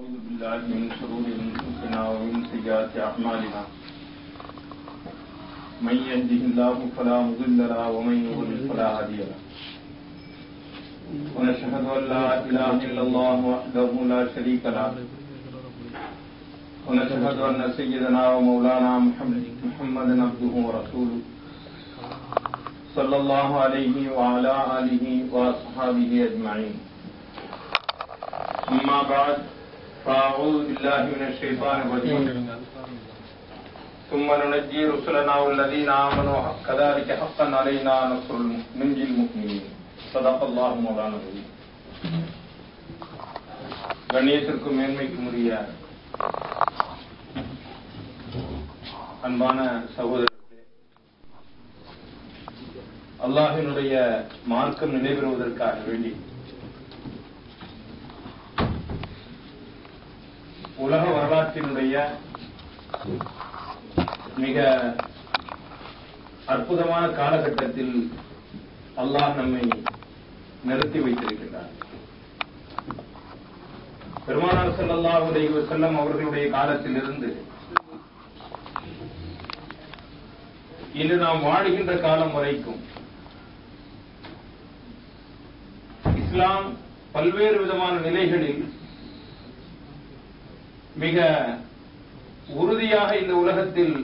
أعوذ بالله من شرور أنفسنا ومن سيئات أعمالنا. من يهده الله فلا مضل له ومن يضلل فلا هادي له. ونشهد أن لا إله إلا الله وحده لا شريك له. ونشهد أن سيدنا ومولانا محمد محمدا عبده ورسوله. صلى الله عليه وعلى آله وأصحابه أجمعين. أما بعد فأعوذ بالله من الشيطان الرجيم ثم ننجي رسلنا والذين آمنوا كذلك حقا علينا نصر الم- ننجي المؤمنين صدق الله مولانا العظيم கண்ணியத்திற்கும் மேன்மைக்கும் உரிய அன்பான சகோதரர்களே அல்லாஹினுடைய மார்க்கம் நிலைபெறுவதற்காக வேண்டி உலக வரலாற்றினுடைய மிக அற்புதமான காலகட்டத்தில் அல்லாஹ் நம்மை நிறுத்தி வைத்திருக்கின்றார். பெருமானார் செல்லல்லாவுடைய செல்லம் அவர்களுடைய காலத்திலிருந்து இன்று நாம் வாழுகின்ற காலம் வரைக்கும் இஸ்லாம் பல்வேறு விதமான நிலைகளில் மிக உறுதியாக இந்த உலகத்தில்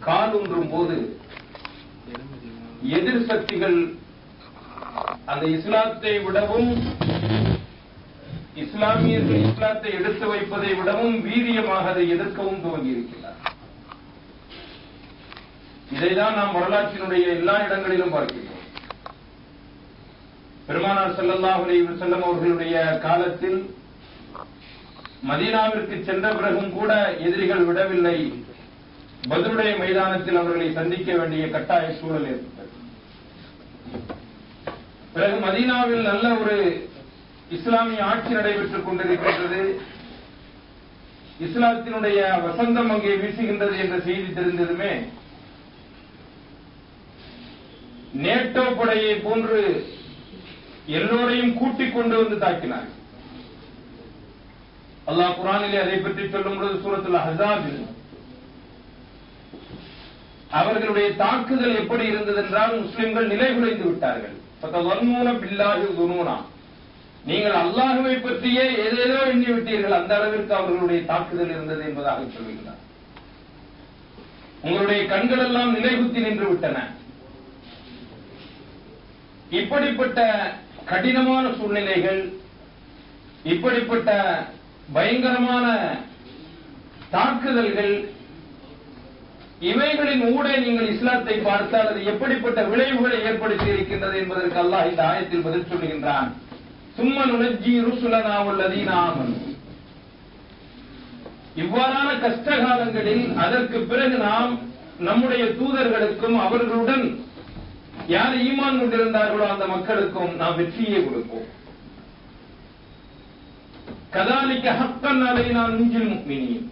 காலூன்றும் போது எதிர் சக்திகள் அந்த இஸ்லாத்தை விடவும் இஸ்லாமியர்கள் இஸ்லாத்தை எடுத்து வைப்பதை விடவும் வீரியமாக அதை எதிர்க்கவும் துவங்கியிருக்கிறார் இதைதான் நாம் வரலாற்றினுடைய எல்லா இடங்களிலும் பார்க்கிறோம் பெருமானார் ஸல்லல்லாஹு செல்லம் அவர்களுடைய காலத்தில் மதீனாவிற்கு சென்ற பிறகும் கூட எதிரிகள் விடவில்லை. பதிலுடைய மைதானத்தில் அவர்களை சந்திக்க வேண்டிய கட்டாய சூழல் ஏற்பட்டது. பிறகு மதீனாவில் நல்ல ஒரு இஸ்லாமிய ஆட்சி நடைபெற்றுக் கொண்டிருக்கின்றது. இஸ்லாத்தினுடைய வசந்தம் அங்கே வீசுகின்றது என்ற செய்தி தெரிந்ததுமே நேட்டோ படையை போன்று எல்லோரையும் கூட்டிக் கொண்டு வந்து தாக்கினார் அல்லாஹ் குரானிலே அதை பற்றி சொல்லும் பொழுது சூரத்தில் ஹசாபில் அவர்களுடைய தாக்குதல் எப்படி இருந்தது என்றால் முஸ்லிம்கள் நிலை குலைந்து விட்டார்கள். நீங்கள் அல்லாஹுவை பற்றியே ஏதேதோ எண்ணி விட்டீர்கள் அந்த அளவிற்கு அவர்களுடைய தாக்குதல் இருந்தது என்பதாக சொல்கிறார் உங்களுடைய கண்கள் எல்லாம் நிலைகுத்தி நின்று விட்டன. இப்படிப்பட்ட கடினமான சூழ்நிலைகள் இப்படிப்பட்ட பயங்கரமான தாக்குதல்கள். இவைகளின் ஊடே நீங்கள் இஸ்லாத்தை பார்த்தால் அது எப்படிப்பட்ட விளைவுகளை ஏற்படுத்தி இருக்கின்றது என்பதற்கு அல்லாஹ் இந்த ஆயத்தில் பதில் சொல்லுகின்றான். சும்ம நுணஜி ருசுலனா உள்ளதீன ஆமன். இவ்வாறான கஷ்ட காலங்களில் அதற்கு பிறகு நாம் நம்முடைய தூதர்களுக்கும் அவர்களுடன் யார் ஈமான் கொண்டிருந்தார்களோ அந்த மக்களுக்கும் நாம் வெற்றியை கொடுப்போம். கதாலிக்க ஹக்கன் அதை நான் நெஞ்சில் முக்மினியும்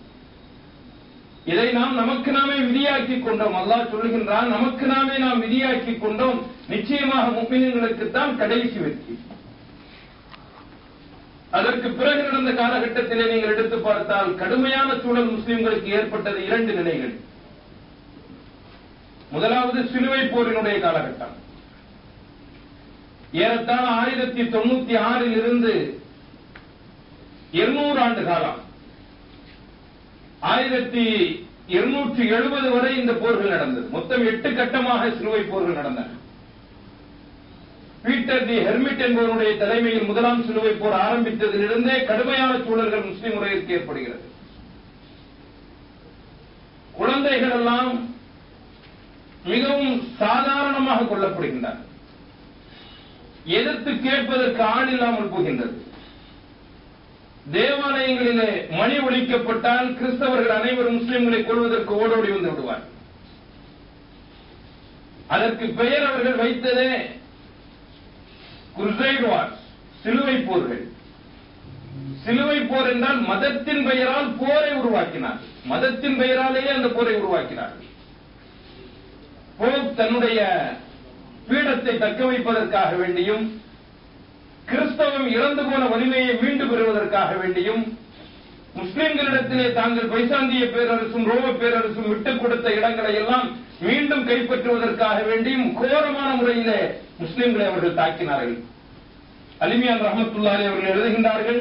இதை நாம் நமக்கு நாமே விதியாக்கி கொண்டோம். அல்லாஹ் சொல்லுகின்றான் நமக்கு நாமே நாம் விதியாக்கி கொண்டோம். நிச்சயமாக முக்மின்களுக்குத்தான் கடைசி வெற்றி. அதற்கு பிறகு நடந்த காலகட்டத்திலே நீங்கள் எடுத்து பார்த்தால் கடுமையான சூழல் முஸ்லிம்களுக்கு ஏற்பட்டது இரண்டு நிலைகள். முதலாவது சிலுவை போரினுடைய காலகட்டம். ஏறத்தாழ ஆயிரத்தி தொண்ணூத்தி ஆறில் இருந்து இருநூறு ஆண்டு காலம். ஆயிரத்தி இருநூற்றி எழுபது வரை இந்த போர்கள் நடந்தது. மொத்தம் எட்டு கட்டமாக சிலுவை போர்கள் நடந்தன. பீட்டர் தி ஹெர்மிட் என்பவருடைய தலைமையில் முதலாம் சிலுவை போர் ஆரம்பித்ததிலிருந்தே கடுமையான சூழல்கள் முஸ்லிம் உலகிற்கு ஏற்படுகிறது. குழந்தைகள் எல்லாம் மிகவும் சாதாரணமாக கொல்லப்படுகின்றன. எதிர்த்து கேட்பதற்கு ஆள் இல்லாமல் போகின்றது. தேவாலயங்களிலே மணி ஒழிக்கப்பட்டால் கிறிஸ்தவர்கள் அனைவரும் முஸ்லிம்களை கொள்வதற்கு ஓடோடி வந்து விடுவார். அதற்கு பெயர் அவர்கள் வைத்ததே குர்சைட் சிலுவை போர்கள். சிலுவை போர் என்றால் மதத்தின் பெயரால் போரை உருவாக்கினார். மதத்தின் பெயராலேயே அந்த போரை உருவாக்கினார். போப் தன்னுடைய பீடத்தை தக்க வைப்பதற்காக வேண்டியும் கிறிஸ்தவம் இறந்து போன வலிமையை மீண்டு பெறுவதற்காக வேண்டியும் முஸ்லிம்களிடத்திலே தாங்கள் பைசாந்திய பேரரசும் ரோம பேரரசும் விட்டுக் கொடுத்த இடங்களை எல்லாம் மீண்டும் கைப்பற்றுவதற்காக வேண்டியும் கோரமான முறையிலே முஸ்லிம்களை அவர்கள் தாக்கினார்கள். அலிமியான் ரஹமத்துல்லாலே அவர்கள் எழுதுகின்றார்கள்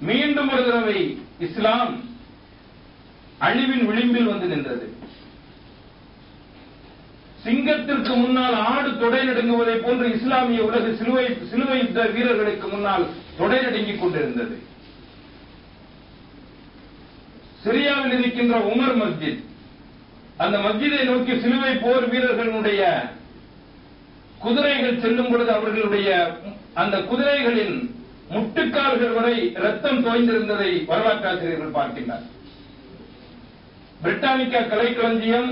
மீண்டும் ஒரு தடவை இஸ்லாம் அழிவின் விளிம்பில் வந்து நின்றது. சிங்கத்திற்கு முன்னால் ஆடு தொடை நடுங்குவதை போன்று இஸ்லாமிய உலக சிலுவை சிலுவை யுத்த வீரர்களுக்கு முன்னால் தொடை நடுங்கிக் கொண்டிருந்தது. சிரியாவில் இருக்கின்ற உமர் மஸ்ஜித் அந்த மஸ்ஜிதை நோக்கி சிலுவை போர் வீரர்களுடைய குதிரைகள் செல்லும் பொழுது அவர்களுடைய அந்த குதிரைகளின் முட்டுக்கால்கள் வரை ரத்தம் தோய்ந்திருந்ததை வரலாற்றாசிரியர்கள் பார்க்கின்றனர். பிரிட்டானிக்கா கலைக்களஞ்சியம்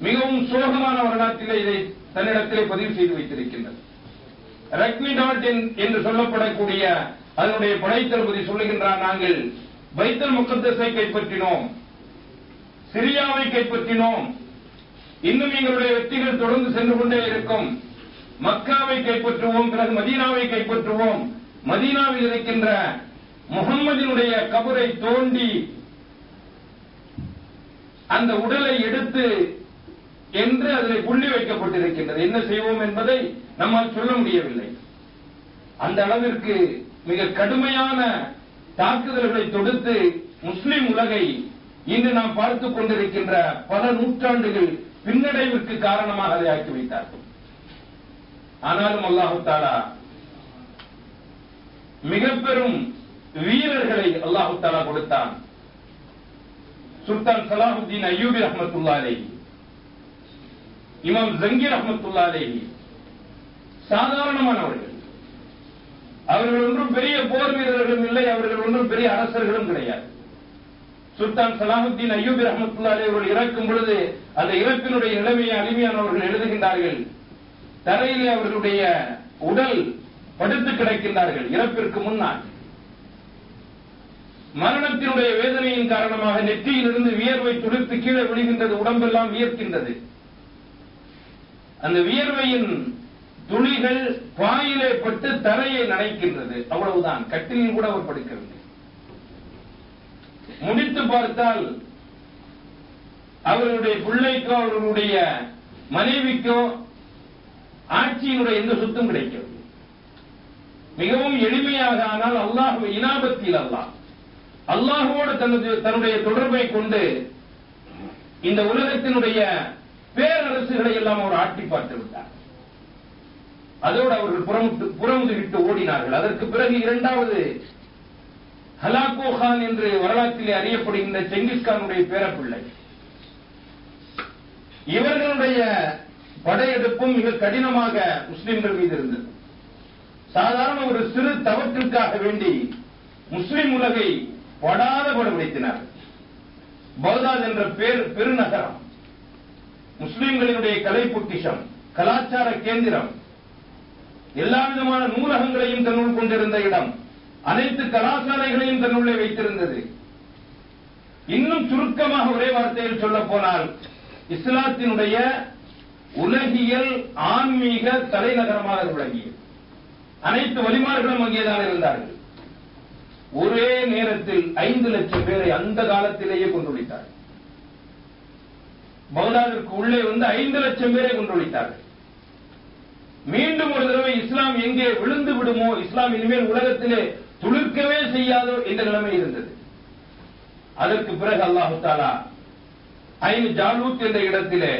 மிகவும் சோகமான வரலாற்றிலே இதை தன்னிடத்திலே பதிவு செய்து வைத்திருக்கின்றது. ரக்மி டாட் என்று சொல்லப்படக்கூடிய அதனுடைய படைத்தளபதி சொல்லுகின்றார் நாங்கள். பைத்தல் முக்கத்தஸை கைப்பற்றினோம். சிரியாவை கைப்பற்றினோம். இன்னும் எங்களுடைய வெற்றிகள் தொடர்ந்து சென்று கொண்டே இருக்கும். மக்காவை கைப்பற்றுவோம் பிறகு மதீனாவை கைப்பற்றுவோம். மதீனாவில் இருக்கின்ற முகம்மதினுடைய கபரை தோண்டி அந்த உடலை எடுத்து என்று அதில் புள்ளி வைக்கப்பட்டிருக்கின்றது. என்ன செய்வோம் என்பதை நம்மால் சொல்ல முடியவில்லை. அந்த அளவிற்கு மிக கடுமையான தாக்குதல்களை தொடுத்து முஸ்லிம் உலகை இன்று நாம் பார்த்துக் கொண்டிருக்கின்ற பல நூற்றாண்டுகள் பின்னடைவிற்கு காரணமாக அதை ஆக்கி வைத்தார்கள். ஆனாலும் அல்லாஹு தாலா மிக பெரும் வீரர்களை அல்லாஹு தாலா கொடுத்தான். சுல்தான் சலாஹுத்தீன் அய்யூபி ரஹமத்துல்லா இமாம் ஜங்கீர் ரஹமத்துல்லா அலேஹி சாதாரணமானவர்கள். அவர்கள் ஒன்றும் பெரிய போர் வீரர்களும் இல்லை அவர்கள் ஒன்றும் பெரிய அரசர்களும் கிடையாது. சுல்தான் சலாமுத்தீன் ஐயூபி ரஹமத்துல்லா அவர்கள் இறக்கும் பொழுது அந்த இறப்பினுடைய நிலைமையை அருமையானவர்கள் எழுதுகின்றார்கள். தரையிலே அவர்களுடைய உடல் படுத்து கிடக்கின்றார்கள் இறப்பிற்கு முன்னால். மரணத்தினுடைய வேதனையின் காரணமாக நெற்றியிலிருந்து வியர்வை துடித்து கீழே விழுகின்றது உடம்பெல்லாம் வியர்க்கின்றது. அந்த வியர்வையின் துணிகள் பாயிலே பட்டு தரையை நனைக்கின்றது. அவ்வளவுதான். கட்டிலில் கூட அவர் படுக்கிறது முடித்து பார்த்தால் அவர்களுடைய பிள்ளைக்கோ அவர்களுடைய மனைவிக்கோ ஆட்சியினுடைய எந்த சொத்தும் கிடைக்கிறது மிகவும் எளிமையாக ஆனால் அல்லாஹ் இனாபத்தில் அல்லாஹ். அல்லாஹுவோடு தனது தன்னுடைய தொடர்பை கொண்டு இந்த உலகத்தினுடைய பேரரசுகளை எல்லாம் அவர் ஆட்டி பார்த்து விட்டார். அதோடு அவர்கள் புறமுட்டு புறமுதுகிட்டு ஓடினார்கள். அதற்கு பிறகு இரண்டாவது ஹலாக்கோ கான் என்று வரலாற்றிலே அறியப்படுகின்ற செங்கிஸ்கானுடைய பேரப்பிள்ளை. இவர்களுடைய படையெடுப்பும் மிக கடினமாக முஸ்லிம்கள் மீது இருந்தது. சாதாரண ஒரு சிறு தவத்திற்காக வேண்டி முஸ்லிம் உலகை படாத படம் படுபடுத்தினார் பகதாத் என்ற பேர் பெருநகரம். முஸ்லிம்களினுடைய கலை பொக்கிஷம் கலாச்சார கேந்திரம் எல்லா விதமான நூலகங்களையும் தன்னுள் கொண்டிருந்த இடம் அனைத்து கலாசாலைகளையும் தன்னுள்ளே வைத்திருந்தது. இன்னும் சுருக்கமாக ஒரே வார்த்தையில் சொல்ல போனால் இஸ்லாத்தினுடைய உலகியல் ஆன்மீக தலைநகரமாக விளங்கியது. அனைத்து வழிமார்களும் அங்கேதான் இருந்தார்கள். ஒரே நேரத்தில் ஐந்து லட்சம் பேரை அந்த காலத்திலேயே கொண்டுளித்தார் பகதாதிற்கு உள்ளே வந்து ஐந்து லட்சம் பேரை கொண்டுளித்தார்கள் மீண்டும் ஒரு தடவை இஸ்லாம் எங்கே விழுந்து விடுமோ இஸ்லாம் இனிமேல் உலகத்திலே துளிர்க்கவே செய்யாதோ என்ற நிலைமை இருந்தது. அதற்கு பிறகு அல்லாஹு தாலா ஐந்து ஜாலூத் என்ற இடத்திலே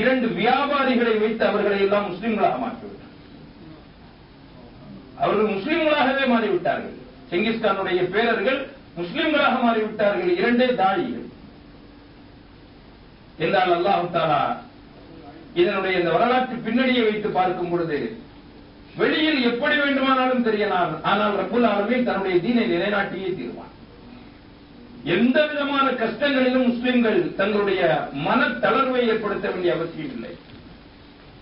இரண்டு வியாபாரிகளை வைத்து அவர்களை எல்லாம் முஸ்லிம்களாக மாற்றிவிட்டார். அவர்கள் முஸ்லிம்களாகவே மாறிவிட்டார்கள். செங்கிஸ்கானுடைய பேரர்கள் முஸ்லிம்களாக மாறிவிட்டார்கள். இரண்டே தாழிகள். என்றால் அல்லாஹு தாலா இதனுடைய இந்த வரலாற்று பின்னணியை வைத்து பார்க்கும் பொழுது வெளியில் எப்படி வேண்டுமானாலும் தெரியலாம். ஆனால் ரப்புல் ஆலமே தன்னுடைய தீனை நிலைநாட்டியே தீர்வான். எந்த விதமான கஷ்டங்களிலும் முஸ்லிம்கள் தங்களுடைய மன தளர்வை ஏற்படுத்த வேண்டிய அவசியம் இல்லை.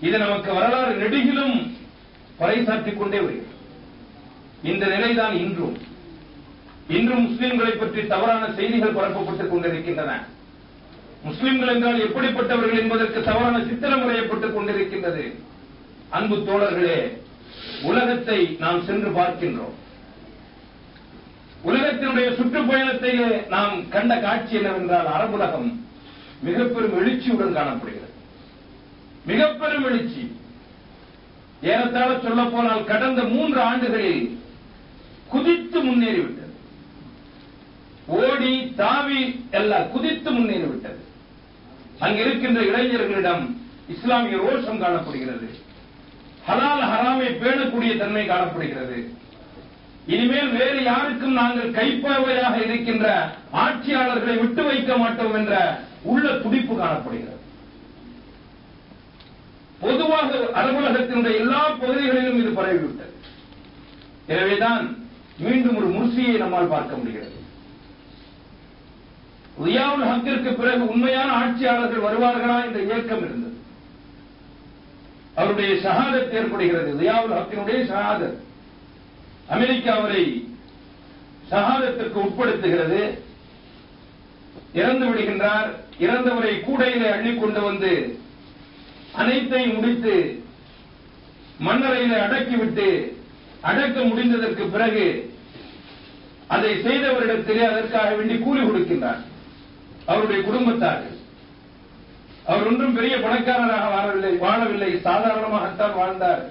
இது நமக்கு வரலாறு நெடுகிலும் பறைசாற்றிக் கொண்டே வருகிறது. இந்த நிலைதான் இன்றும். இன்றும் முஸ்லிம்களை பற்றி தவறான செய்திகள் பரப்பப்பட்டுக் கொண்டிருக்கின்றன. முஸ்லிம்கள் என்றால் எப்படிப்பட்டவர்கள் என்பதற்கு தவறான சித்திரம் வரையப்பட்டுக் கொண்டிருக்கின்றது. அன்பு தோழர்களே உலகத்தை நாம் சென்று பார்க்கின்றோம். உலகத்தினுடைய சுற்றுப்பயணத்திலே நாம் கண்ட காட்சி என்னவென்றால் அரபுலகம் மிக பெரும் எழுச்சியுடன் காணப்படுகிறது. மிக பெரும் எழுச்சி. ஏறத்தாழ சொல்ல போனால் கடந்த மூன்று ஆண்டுகளில் குதித்து முன்னேறிவிட்டது. ஓடி தாவி எல்லாம் குதித்து முன்னேறிவிட்டது. அங்கிருக்கின்ற இளைஞர்களிடம் இஸ்லாமிய ரோஷம் காணப்படுகிறது. ஹலால் ஹராமை பேணக்கூடிய தன்மை காணப்படுகிறது. இனிமேல் வேறு யாருக்கும் நாங்கள் கைப்பாவையாக இருக்கின்ற ஆட்சியாளர்களை விட்டு வைக்க மாட்டோம் என்ற உள்ள துடிப்பு காணப்படுகிறது. பொதுவாக அலுவலகத்தினுடைய எல்லா பகுதிகளிலும் இது பரவிவிட்டது. எனவேதான் மீண்டும் ஒரு முர்சியை நம்மால் பார்க்க முடிகிறது. ரியாவுல் ஹக்கிற்கு பிறகு உண்மையான ஆட்சியாளர்கள் வருவார்களா என்ற இயக்கம் இருந்தது. அவருடைய சகாதத் ஏற்படுகிறது. ரியாவுல் ஹக்கினுடைய சகாதத் அமெரிக்கா அவரை சகாதத்திற்கு உட்படுத்துகிறது. இறந்து விடுகின்றார். இறந்தவரை கூடையிலே அள்ளி கொண்டு வந்து அனைத்தையும் முடித்து மன்னரையிலே அடக்கிவிட்டு அடக்க முடிந்ததற்கு பிறகு அதை செய்தவரிடத்திலே அதற்காக வேண்டி கூலி கொடுக்கின்றார். அவருடைய குடும்பத்தார்கள் அவர் ஒன்றும் பெரிய பணக்காரராக வாழவில்லை வாழவில்லை. சாதாரணமாகத்தான் வாழ்ந்தார்.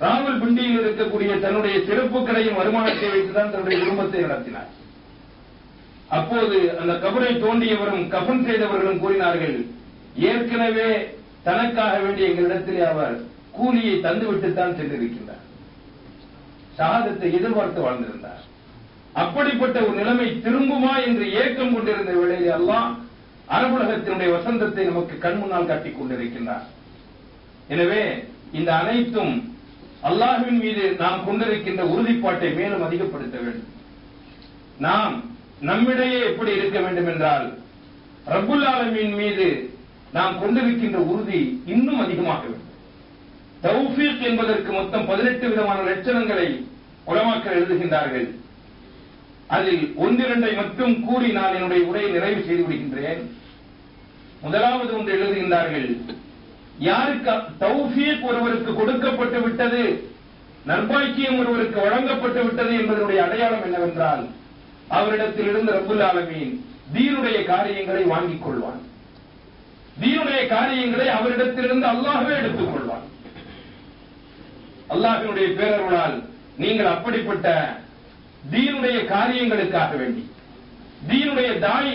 ராவல் பிண்டியில் இருக்கக்கூடிய தன்னுடைய சிறப்பு கடையின் வருமானத்தை வைத்துதான் தன்னுடைய குடும்பத்தை நடத்தினார். அப்போது அந்த கபரை தோண்டியவரும் கபன் செய்தவர்களும் கூறினார்கள் ஏற்கனவே தனக்காக வேண்டிய எங்களிடத்திலே அவர் கூலியை தந்துவிட்டுத்தான் சென்றிருக்கிறார் சாதத்தை எதிர்பார்த்து வாழ்ந்திருந்தார். அப்படிப்பட்ட ஒரு நிலைமை திரும்புமா என்று ஏக்கம் கொண்டிருந்த வேளையில் எல்லாம் அரபுலகத்தினுடைய வசந்தத்தை நமக்கு கண் முன்னால் காட்டிக் கொண்டிருக்கின்றார். எனவே இந்த அனைத்தும் அல்லாஹ்வின் மீது நாம் கொண்டிருக்கின்ற உறுதிப்பாட்டை மேலும் அதிகப்படுத்த வேண்டும். நாம் நம்மிடையே எப்படி இருக்க வேண்டும் என்றால் ரபுல் ஆலமின் மீது நாம் கொண்டிருக்கின்ற உறுதி இன்னும் அதிகமாக வேண்டும். தௌஃபீக் என்பதற்கு மொத்தம் பதினெட்டு விதமான லட்சணங்களை உலமாக்கள் எழுதுகின்றார்கள். அதில் ஒன்றிரண்டை மட்டும் கூறி நான் என்னுடைய உரையை நிறைவு செய்து விடுகின்றேன். முதலாவது ஒன்று எழுதுகின்றார்கள் யாருக்கு தௌஃபீக் ஒருவருக்கு கொடுக்கப்பட்டு விட்டது நர்பாக்கியம் ஒருவருக்கு வழங்கப்பட்டு விட்டது என்பதனுடைய அடையாளம் என்னவென்றால் அவரிடத்தில் இருந்து ரபுல் ஆலமீன் தீனுடைய காரியங்களை வாங்கிக் கொள்வான். தீனுடைய காரியங்களை அவரிடத்திலிருந்து அல்லாஹவே எடுத்துக் கொள்வான். அல்லாஹினுடைய பேரருளால் நீங்கள் அப்படிப்பட்ட தீனுடைய காரியங்களுக்காக வேண்டி தீனுடைய தாய்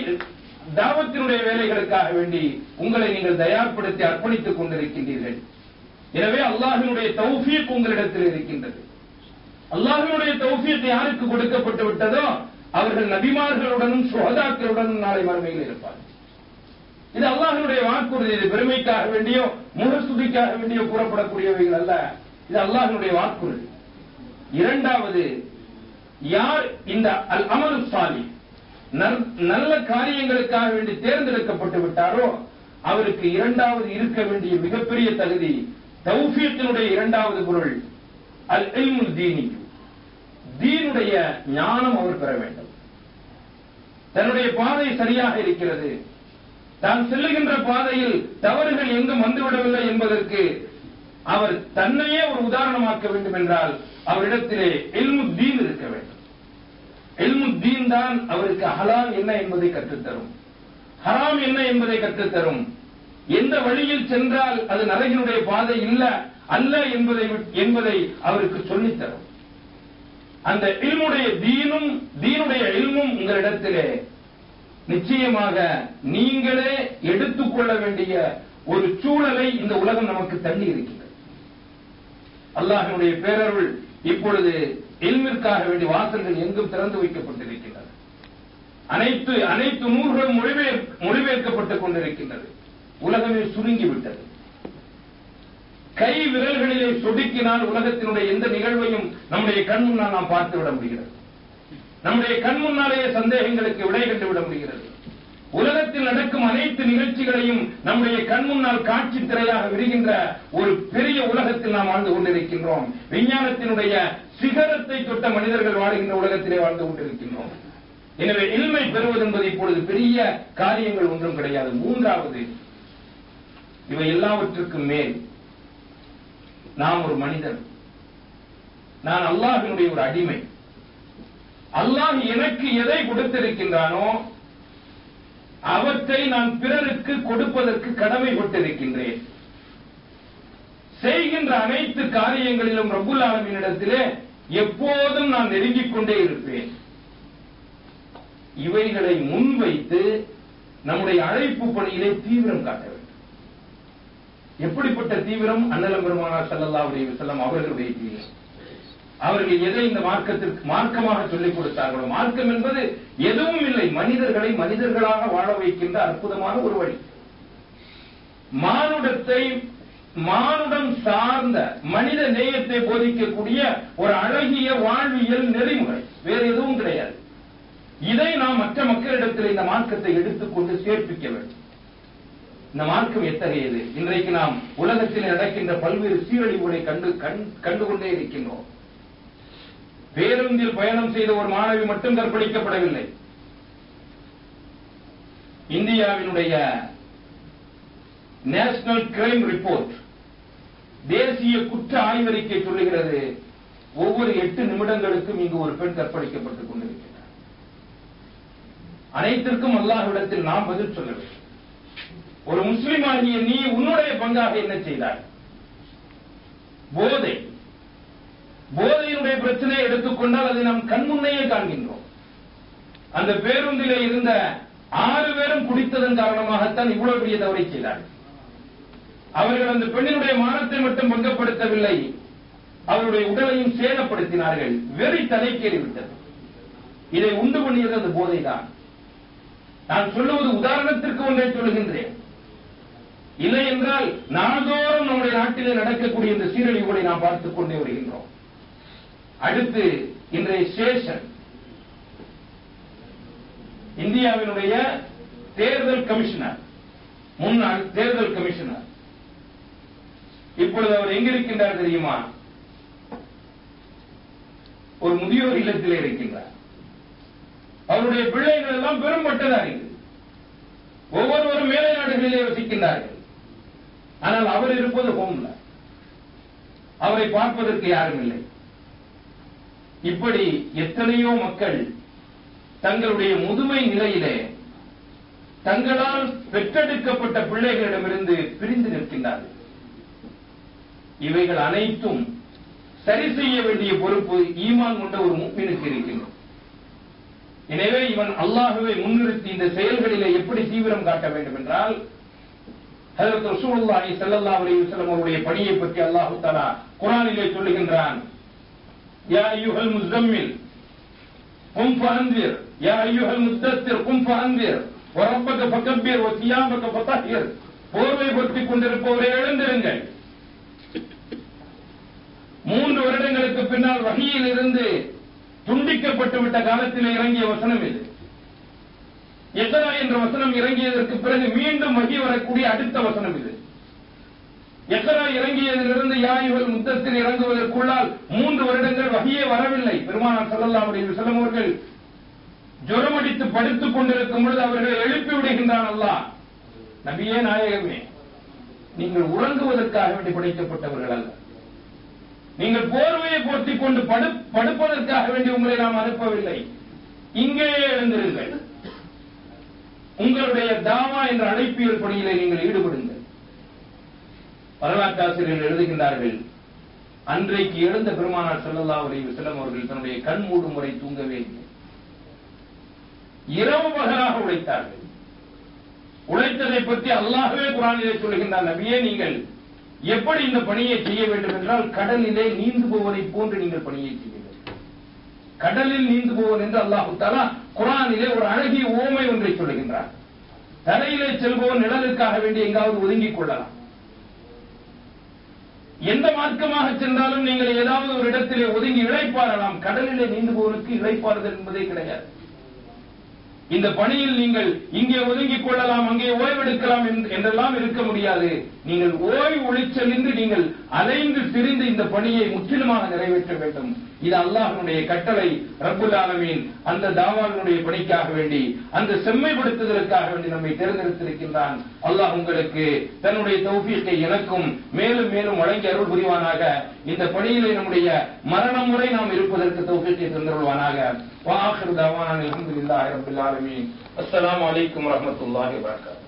தாவத்தினுடைய வேலைகளுக்காக வேண்டி உங்களை நீங்கள் தயார்படுத்தி அர்ப்பணித்துக் கொண்டிருக்கின்றீர்கள். எனவே அல்லாஹினுடைய தௌஃபீக் உங்களிடத்தில் இருக்கின்றது. அல்லாஹினுடைய தௌஃபீக் யாருக்கு கொடுக்கப்பட்டு விட்டதோ அவர்கள் நபிமார்களுடனும் சுகதாக்களுடனும் நாளை மறுமையில் இருப்பார்கள். இது அல்லாஹினுடைய வாக்குறுதி. இது பெருமைக்காக வேண்டியோ முகஸ்துதிக்காக வேண்டியோ கூறப்படக்கூடியவைகள் அல்ல. இது அல்லாஹினுடைய வாக்குறுதி. இரண்டாவது யார் இந்த அல் அமரு சாலி நல்ல காரியங்களுக்காக வேண்டி தேர்ந்தெடுக்கப்பட்டு விட்டாரோ அவருக்கு இரண்டாவது இருக்க வேண்டிய மிகப்பெரிய தகுதி தௌஃபியத்தினுடைய இரண்டாவது பொருள் அல் இல்முல் தீனி. தீனுடைய ஞானம் அவர் பெற வேண்டும். தன்னுடைய பாதை சரியாக இருக்கிறது. தான் செல்லுகின்ற பாதையில் தவறுகள் எங்கும் வந்துவிடவில்லை என்பதற்கு அவர் தன்னையே ஒரு உதாரணமாக்க வேண்டும் என்றால் அவரிடத்திலே எல்முத்தீன் இருக்க வேண்டும். எல்முத்தீன் தான் அவருக்கு ஹலால் என்ன என்பதை கற்றுத்தரும். ஹராம் என்ன என்பதை கற்றுத்தரும். எந்த வழியில் சென்றால் அது நரகினுடைய பாதை இல்ல அல்ல என்பதை என்பதை அவருக்கு சொல்லித்தரும். அந்த இல்முடைய தீனும் தீனுடைய இல்மும் உங்களிடத்திலே நிச்சயமாக நீங்களே எடுத்துக்கொள்ள வேண்டிய ஒரு சூழலை இந்த உலகம் நமக்கு தள்ளி இருக்கிறது. அல்லாஹினுடைய பேரருள் இப்பொழுது எல்மிற்காக வேண்டிய வாசல்கள் எங்கும் திறந்து வைக்கப்பட்டிருக்கின்றன. அனைத்து அனைத்து நூல்களும் மொழிபெயர் மொழிபெயர்க்கப்பட்டுக் கொண்டிருக்கின்றது. உலகமே சுருங்கிவிட்டது. கை விரல்களிலே சொடுக்கினால் உலகத்தினுடைய எந்த நிகழ்வையும் நம்முடைய கண் முன்னால் நாம் பார்த்து விட முடிகிறது. நம்முடைய கண் முன்னாலேயே சந்தேகங்களுக்கு விடை கண்டுவிட முடிகிறது. உலகத்தில் நடக்கும் அனைத்து நிகழ்ச்சிகளையும் நம்முடைய கண் முன்னால் காட்சி திரையாக விடுகின்ற ஒரு பெரிய உலகத்தில் நாம் வாழ்ந்து கொண்டிருக்கின்றோம். விஞ்ஞானத்தினுடைய சிகரத்தை தொட்ட மனிதர்கள் வாழ்கின்ற உலகத்திலே வாழ்ந்து கொண்டிருக்கின்றோம். எனவே இல்மை பெறுவது என்பது இப்பொழுது பெரிய காரியங்கள் ஒன்றும் கிடையாது. மூன்றாவது இவை எல்லாவற்றுக்கும் மேல் நாம் ஒரு மனிதன். நான் அல்லாஹினுடைய ஒரு அடிமை. அல்லாஹ் எனக்கு எதை கொடுத்திருக்கின்றானோ அவற்றை நான் பிறருக்கு கொடுப்பதற்கு கடமைப்பட்டிருக்கின்றேன் செய்கின்ற அனைத்து காரியங்களிலும் ரப்புல் ஆலமினிடத்திலே எப்போதும் நான் நெருங்கிக் கொண்டே இருப்பேன். இவைகளை முன்வைத்து நம்முடைய அழைப்பு பணியிலே தீவிரம் காட்ட வேண்டும். எப்படிப்பட்ட தீவிரம்? அண்ணலம் பெருமானா ஸல்லல்லாஹு உடைய செல்லம் அவர்களுடைய தீவிரம். அவர்கள் எதை இந்த மார்க்கத்திற்கு மார்க்கமாக சொல்லிக் கொடுத்தார்களோ மார்க்கம் என்பது எதுவும் இல்லை. மனிதர்களை மனிதர்களாக வாழ வைக்கின்ற அற்புதமான ஒரு வழி. மானுடத்தை மானுடம் சார்ந்த மனித நேயத்தை போதிக்கக்கூடிய ஒரு அழகிய வாழ்வியல் நெறிமுறை. வேறு எதுவும் கிடையாது. இதை நாம் மற்ற மக்களிடத்தில் இந்த மார்க்கத்தை எடுத்துக்கொண்டு சேர்ப்பிக்க வேண்டும். இந்த மார்க்கம் எத்தகையது? இன்றைக்கு நாம் உலகத்தில் நடக்கின்ற பல்வேறு சீரழிவுகளை கண்டு கண்- கண்டுகொண்டே இருக்கின்றோம். பேருந்தில் பயணம் செய்த ஒரு மாணவி மட்டும் கற்பழிக்கப்படவில்லை இந்தியாவினுடைய நேஷனல் கிரைம் ரிப்போர்ட் தேசிய குற்ற ஆய்வறிக்கை சொல்லுகிறது. ஒவ்வொரு எட்டு நிமிடங்களுக்கும் இங்கு ஒரு பெண் கற்பழிக்கப்பட்டுக் கொண்டிருக்கிறார். அனைத்திற்கும் அல்லாஹ்விடத்தில் நாம் பதில் சொல்ல வேண்டும் ஒரு முஸ்லிம் ஆகிய நீ உன்னுடைய பங்காக என்ன செய்தாய்? போதை. போதையினுடைய பிரச்சனையை எடுத்துக்கொண்டால் அதை நாம் கண்முன்னையே காண்கின்றோம். அந்த பேருந்திலே இருந்த ஆறு பேரும் குடித்ததன் காரணமாகத்தான் இவ்வளவு பெரிய தவறை செய்தார்கள். அவர்கள் அந்த பெண்ணினுடைய மானத்தை மட்டும் பங்கப்படுத்தவில்லை அவருடைய உடலையும் சேதப்படுத்தினார்கள் வெறி தலைக்கேறிவிட்டது இதை உண்டு பண்ணியது அந்த போதைதான். நான் சொல்லுவது உதாரணத்திற்கு ஒன்றை சொல்லுகின்றேன். இல்லை என்றால் நாள்தோறும் நம்முடைய நாட்டிலே நடக்கக்கூடிய இந்த சீரழிவுகளை நாம் பார்த்துக் கொண்டே வருகின்றோம். அடுத்து இன்றைய சேஷன். இந்தியாவினுடைய தேர்தல் கமிஷனர். முன்னாள் தேர்தல் கமிஷனர். இப்பொழுது அவர் எங்கிருக்கின்றார் தெரியுமா? ஒரு முதியோர் இல்லத்தில் இருக்கின்றார். அவருடைய பிள்ளைகள் எல்லாம் பெரும்பட்டதார்கள் ஒவ்வொருவரும் மேலை நாடுகளிலே வசிக்கின்றார்கள். ஆனால் அவர் இருப்பது ஹோம்ல அவரை பார்ப்பதற்கு யாரும் இல்லை. இப்படி எத்தனையோ மக்கள் தங்களுடைய முதுமை நிலையிலே தங்களால் பெற்றெடுக்கப்பட்ட பிள்ளைகளிடமிருந்து பிரிந்து நிற்கின்றார்கள். இவைகள் அனைத்தும் சரி செய்ய வேண்டிய பொறுப்பு ஈமான் கொண்ட ஒரு முக்மீனுக்கு இருக்கின்றது. எனவே இவன் அல்லாஹுவை முன்னிறுத்தி இந்த செயல்களிலே எப்படி தீவிரம் காட்ட வேண்டும் என்றால் ஹஜரத் ரசூலுல்லாஹி ஸல்லல்லாஹு அலைஹி வஸல்லம் அவருடைய பணியை பற்றி அல்லாஹ் தஆலா குர்ஆனிலே சொல்லுகின்றான் يا أيها المزمل قم فأنذر. யா أيها المدثر قم فأنذر. وربك فكبر وثيابك فطهر. போர்வை பொத்திக் கொண்டிருப்பவரை எழுந்திருங்கள். மூன்று வருடங்களுக்கு பின்னால் வகையில் இருந்து துண்டிக்கப்பட்டு விட்ட காலத்தில் இறங்கிய வசனம் இது. எத்தனா என்ற வசனம் இறங்கியதற்கு பிறகு மீண்டும் வகி வரக்கூடிய அடுத்த வசனம் இது. எக்கரா இறங்கியதிலிருந்து யாயுகள் முத்தத்தில் இறங்குவதற்குள்ளால் மூன்று வருடங்கள் வகையே வரவில்லை. பெருமானார் ஸல்லல்லாஹு அலைஹி வஸல்லம் அவர்கள் ஜுரமடித்து படுத்துக் கொண்டிருக்கும் பொழுது அவர்களை எழுப்பி விடுகின்றான் அல்லா நபியே நாயகமே நீங்கள் உறங்குவதற்காக வேண்டி படைக்கப்பட்டவர்கள் அல்ல. நீங்கள் போர்வையை போர்த்திக் கொண்டு படு படுப்பதற்காக வேண்டி உங்களை நாம் அனுப்பவில்லை. இங்கேயே எழுந்திருங்கள். உங்களுடைய தாவா என்ற அழைப்பியல் பணியிலே நீங்கள் ஈடுபடுங்கள். வரலாற்றாசிரியர்கள் எழுதுகின்றார்கள். அன்றைக்கு எழுந்த பெருமானார் செல்லல்லா அலைஹி அவர்கள் தன்னுடைய கண் மூடும் முறை தூங்கவே இல்லை. இரவு பகலாக உழைத்தார்கள். உழைத்ததை பற்றி அல்லாஹவே குரானிலே சொல்லுகின்றார் நபியே நீங்கள் எப்படி இந்த பணியை செய்ய வேண்டும் என்றால் கடலிலே நீந்து போவதை போன்று நீங்கள் பணியை செய்ய வேண்டும் கடலில் நீந்து போவன் என்று அல்லாஹு தாலா குரானிலே ஒரு அழகிய ஓமை ஒன்றை சொல்லுகின்றார் தரையிலே செல்பவன் நிழலுக்காக வேண்டி எங்காவது ஒதுங்கிக் கொள்ளலாம். எந்த மார்க்கமாக சென்றாலும் நீங்கள் ஏதாவது ஒரு இடத்திலே ஒதுங்கி இழைப்பாரலாம் கடலிலே நீந்துபவருக்கு இழைப்பாறுதல் என்பதே கிடையாது. இந்த பணியில் நீங்கள் இங்கே ஒதுங்கிக் கொள்ளலாம் அங்கே ஓய்வெடுக்கலாம் என்றெல்லாம் இருக்க முடியாது. நீங்கள் ஓய்வு ஒளிச்சல் நீங்கள் அலைந்து திரிந்து இந்த பணியை முற்றிலுமாக நிறைவேற்ற வேண்டும். இது அல்லாஹனுடைய கட்டளை ரப்புல் அந்த தாவானுடைய பணிக்காக வேண்டி அந்த செம்மைப்படுத்துதலுக்காக வேண்டி நம்மை தேர்ந்தெடுத்திருக்கின்றான். அல்லாஹ் உங்களுக்கு தன்னுடைய தௌஃபீக்கை எனக்கும் மேலும் மேலும் வழங்கி அருள் புரிவானாக. இந்த பணியிலே நம்முடைய மரணம் முறை நாம் இருப்பதற்கு தௌஃபீக்கை தந்தருள்வானாக. வாஹர் தாவான் அலமதுல்லாஹி ரபுல் ஆலமீன். அஸ்லாம் வலைக்கம் வரமத்துல்லாஹி வரகாத்து